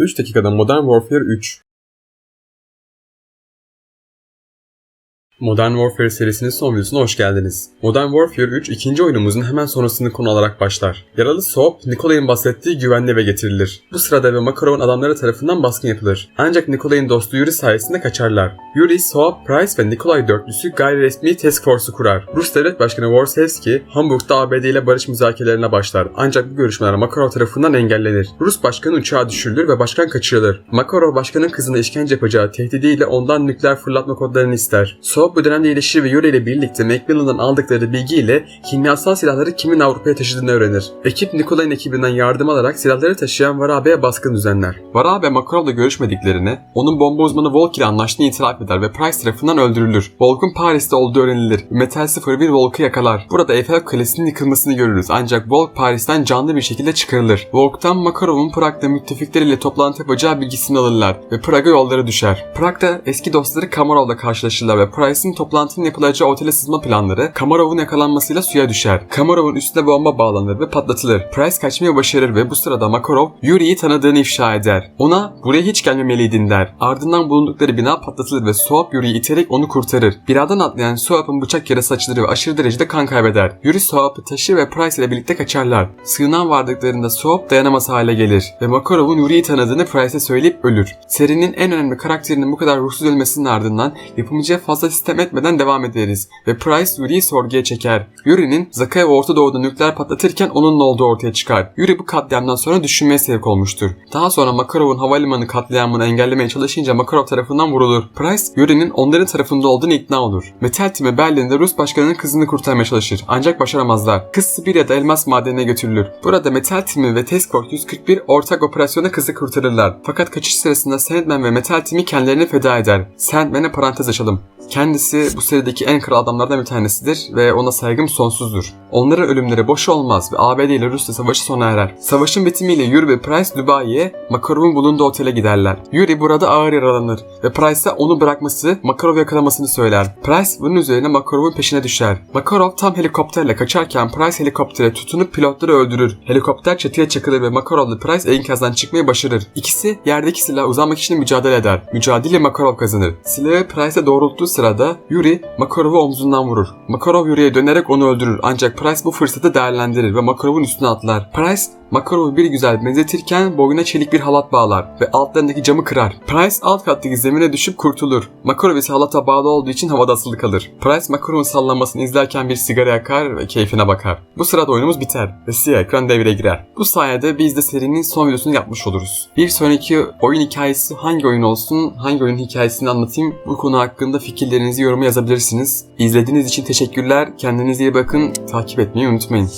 3 dakikada Modern Warfare 3 Modern Warfare serisinin son videosuna hoş geldiniz. Modern Warfare 3 ikinci oyunumuzun hemen sonrasını konu alarak başlar. Yaralı Soap, Nikolay'ın bahsettiği güvenli eve getirilir. Bu sırada ve Makarov'un adamları tarafından baskın yapılır. Ancak Nikolay'ın dostu Yuri sayesinde kaçarlar. Yuri, Soap, Price ve Nikolay dörtlüsü gayri resmi Task Force'u kurar. Rus Devlet Başkanı Warshevsky, Hamburg'da ABD ile barış müzakerelerine başlar. Ancak bu görüşmeler Makarov tarafından engellenir. Rus başkanı uçağa düşürülür ve başkan kaçırılır. Makarov başkanın kızına işkence yapacağı tehdidiyle ondan nükleer fırlatma kodlarını ister. Soap bu dönemde iyileşir ve Yuri ile birlikte Macmillan'dan aldıkları bilgiyle kimyasal silahları kimin Avrupa'ya taşıdığını öğrenir. Ekip Nikolay'ın ekibinden yardım alarak silahları taşıyan Varabe'ye baskın düzenler. Varabe Makarov'la görüşmediklerini, onun bomba uzmanı Volk ile anlaştığını itiraf eder ve Price tarafından öldürülür. Volk'un Paris'te olduğu öğrenilir. Metal 01 Volk'u yakalar. Burada Eiffel Kulesi'nin yıkılmasını görürüz ancak Volk Paris'ten canlı bir şekilde çıkarılır. Volk'tan Makarov'un Prag'da müttefikleriyle toplantı yapacağı bilgisini alırlar ve Prag'a yolları düşer. Prag'da eski dostları Kamarov'la karşılaşırlar ve Price'ın toplantının yapılacağı otele sızma planları Kamarov'un yakalanmasıyla suya düşer. Kamarov'un üstüne bomba bağlanır ve patlatılır. Price kaçmayı başarır ve bu sırada Makarov Yuri'yi tanıdığını ifşa eder. Ona buraya hiç gelmemeliydin der. Ardından bulundukları bina patlatılır ve Soap Yuri'yi iterek onu kurtarır. Binadan atlayan Soap'ın bıçak yarası açılır ve aşırı derecede kan kaybeder. Yuri Soap'ı taşır ve Price ile birlikte kaçarlar. Sığınan vardıklarında Soap dayanamaz hale gelir ve Makarov'un Yuri'yi tanıdığını Price'e söyleyip ölür. Serinin en önemli karakterinin bu kadar ruhsuz ölmesinin ardından yapımcıya fazla sistem etmeden devam ederiz ve Price Yuri'yi sorguya çeker. Yuri'nin Zakaya Orta Doğu'da nükleer patlatırken onunla olduğu ortaya çıkar. Yuri bu katliamdan sonra düşünmeye sevk olmuştur. Daha sonra Makarov'un havalimanı katliamını engellemeye çalışınca Makarov tarafından vurulur. Price, Yuri'nin onların tarafında olduğunu ikna olur. Metal Team'e Berlin'de Rus başkanının kızını kurtarmaya çalışır ancak başaramazlar. Kız Sibirya'da elmas madenine götürülür. Burada Metal Team'i ve Task Force 141 ortak operasyona kızı kurtarırlar. Fakat kaçış sırasında Sandman ve Metal Team'i kendilerini feda eder. Sandman'e parantez açalım. Kendisi bu serideki en kral adamlardan bir tanesidir ve ona saygım sonsuzdur. Onların ölümleri boş olmaz ve ABD ile Rusya savaşı sona erer. Savaşın bitimiyle Yuri ve Price Dubai'ye Makarov'un bulunduğu otele giderler. Yuri burada ağır yaralanır ve Price'a onu bırakması, Makarov yakalamasını söyler. Price bunun üzerine Makarov'un peşine düşer. Makarov tam helikopterle kaçarken Price helikoptere tutunup pilotları öldürür. Helikopter çatıya çakılır ve Makarov'la Price enkazdan çıkmayı başarır. İkisi yerdeki silah uzanmak için mücadele eder. Mücadele Makarov kazanır. Silahı Price'e doğrulttuğu sırada Yuri Makarov'u omzundan vurur. Makarov Yuri'ye dönerek onu öldürür ancak Price bu fırsatı değerlendirir ve Makarov'un üstüne atlar. Price Makarov'u bir güzel benzetirken boyuna çelik bir halat bağlar ve altlarındaki camı kırar. Price alt kattaki zemine düşüp kurtulur. Makarov ise halata bağlı olduğu için havada asılı kalır. Price Makarov'un sallanmasını izlerken bir sigara yakar ve keyfine bakar. Bu sırada oyunumuz biter ve siyah ekran devreye girer. Bu sayede biz de serinin son videosunu yapmış oluruz. Bir sonraki oyun hikayesi hangi oyun olsun, hangi oyunun hikayesini anlatayım bu konu hakkında fikirlerinizi yoruma yazabilirsiniz. İzlediğiniz için teşekkürler. Kendinize iyi bakın. Takip etmeyi unutmayın.